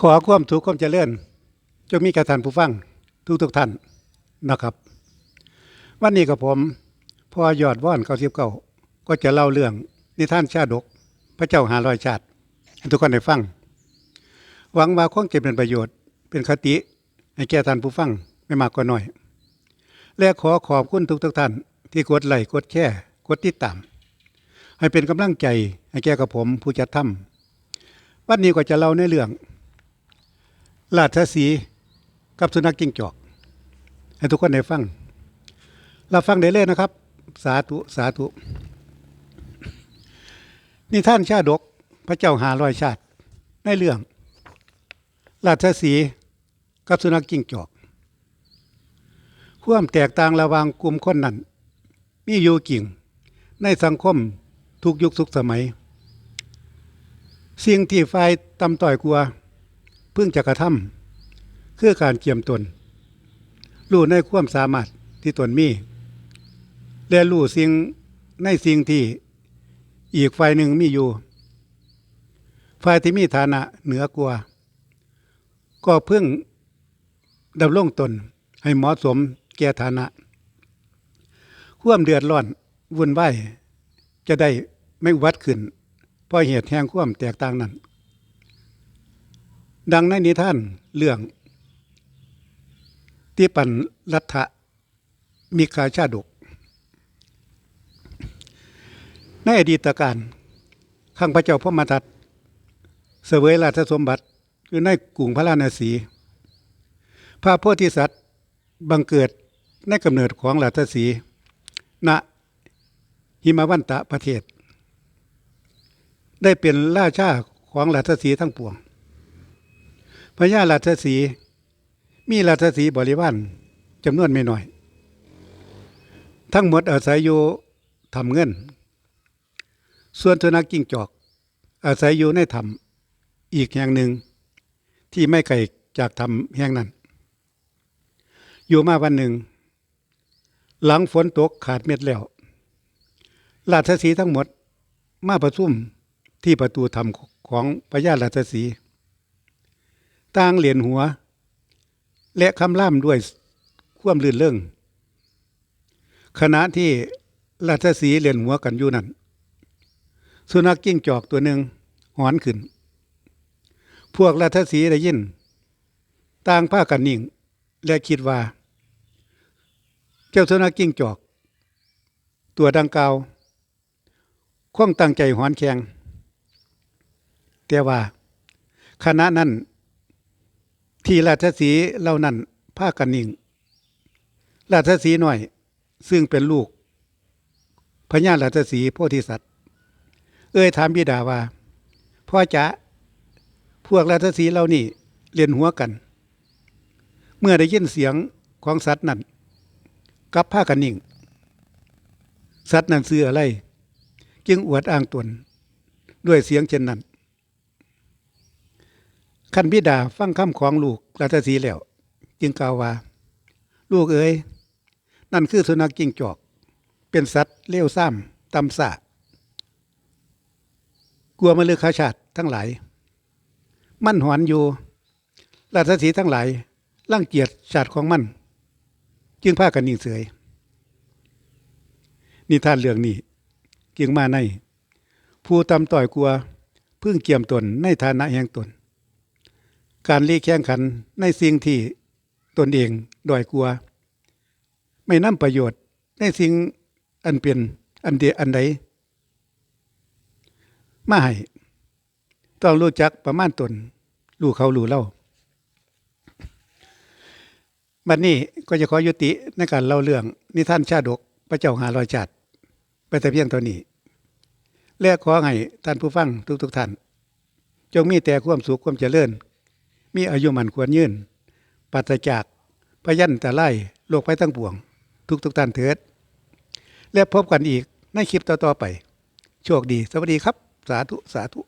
ขอความถูกความเจริญจงมีแก่ท่านผู้ฟังทุกทุกท่านนะครับ วันนี้กับผมพ่อยอดว่อนเก้าสิบเก้าก็จะเล่าเรื่องนิทานชาดก พระเจ้าหารอยชาติให้ทุกคนได้ฟัง หวังว่าคงจะเป็นประโยชน์เป็นคติให้แก่ท่านผู้ฟังไม่มากก็น้อย และขอขอบคุณทุกทุกท่านที่กดไลค์กดแชร์กดติดตามให้เป็นกำลังใจให้แก่กับผมผู้จัดทำวันนี้ก็จะเล่าในเรื่อง ราชสีกับสุนัขจิ้งจอก ให้ทุกคนได้ฟังรับฟังได้เลยนะครับ สาธุสาธุนี่ท่านชาดก พระเจ้าหาร้อยชาติ ในเรื่อง ราชสีกับสุนัขจิ้งจอกความแตกต่างระหว่างกลุ่มคนนั้น มีอยู่กิ่ง ในสังคมทุกยุคทุกสมัย สิ่งที่ฝ่ายตำต่อยกลัว เพิ่งจะกระทำคือการเกียมตน รู้ในความสามารถที่ตนมีและรู้สิ่งในสิ่งที่อีกฝ่ายหนึ่งมีอยู่ ฝ่ายที่มีฐานะเหนือกว่า ก็เพิ่งดำรงตนให้เหมาะสมแก่ฐานะความเดือดร้อนวุ่นวายจะได้ไม่อุบัติขึ้นเพราะเหตุแห่งความแตกต่างนั้น ดังในนิทานเรื่องที่ปันรัฐะมีคาชาดก ในอดีตการข้างพระเจ้าพระมทัตเสวยราชสมบัติคือในกรุงพระราณสี พระโพธิสัตว์บังเกิดในกำเนิดของราชสีณหิมวันตะประเทศ ได้เป็นราชาของราชสีทั้งปวง พญาราชสีมีราชสีบริวารจำนวนไม่น้อย ทั้งหมดอาศัยอยู่ทำเงิน ส่วนสุนัขจิ้งจอก อาศัยอยู่ในถ้ำอีกแห่งหนึ่ง ที่ไม่ไกลจากถ้ำแห่งนั้น อยู่มาวันหนึ่ง หลังฝนตกขาดเม็ดแล้วราชสีทั้งหมดมาประชุมที่ประตูถ้ำของพญาราชสีห์ ต่างเหรียญหัว และคำล่ามด้วยความลื่นเรื่องขณะที่ราชสีเหรียญหัวกันอยู่นั้นสุนัขกิ้งจอกตัวหนึ่งหอนขึ้น พวกราชสีได้ยิน ต่างผ้ากันนิ่ง และคิดว่า เจ้าสุนัขกิ้งจอก ตัวดังกล่าวคงตั้งใจหอนแข็งแต่ว่า ขณะนั้น ที่ราชสีเหล่านั้นพากันนิ่ง ราชสีหน้อย ซึ่งเป็นลูกพญาราชสีโพธิสัตว์ เอ้ยถามบิดาว่า พ่อจะพวกราชสีเหล่านี้เรียนหัวกัน เมื่อได้ยินเสียงของสัตว์นั้นกับพากันนิ่ง สัตว์นั้นซื้ออะไร จึงอวดอ้างตน ด้วยเสียงเช่นนั้น ขันบิดาฟังคำของลูกราชสีห์แล้ว จึงกล่าวว่า ลูกเอ๋ยนั่นคือสุนัขจิ้งจอก เป็นสัตว์เลี้ยวซ้ำตำสะกลัวมาเลือกขาชาติทั้งหลาย มั่นหอนอยู่ราชสีทั้งหลายร่างเกียจชาติของมัน จึงพากันนิ่งเสยนิทานเรื่องนี้จึงมาใน ผู้ตำต่อยกลัวพึ่งเกี่ยมตนในฐานะแห่งตน การลีแข่งขันในสิ่งที่ตนเองด้อยกลัว ไม่นำประโยชน์ในสิ่งอันเป็นอันเดียอันใดมาให้ต้องรู้จักประมาณตนรู้เขารู้เล่าบัดนนี้ก็จะขอยุติในการเล่าเรื่องนิทานชาดกพระเจ้าหาลอยชาติไปแต่เพียงเท่านี้และขอให้ท่านผู้ฟังทุกๆทท่าน จงมีแต่ความสุขความเจริญ มีอายุมันควรยืนปราศจากพยันแต่ไล่โลกไปทั้งปวง ทุกทุกท่านเถิด และพบกันอีกในคลิปต่อ ๆ ไป โชคดี สวัสดีครับ สาธุ สาธุ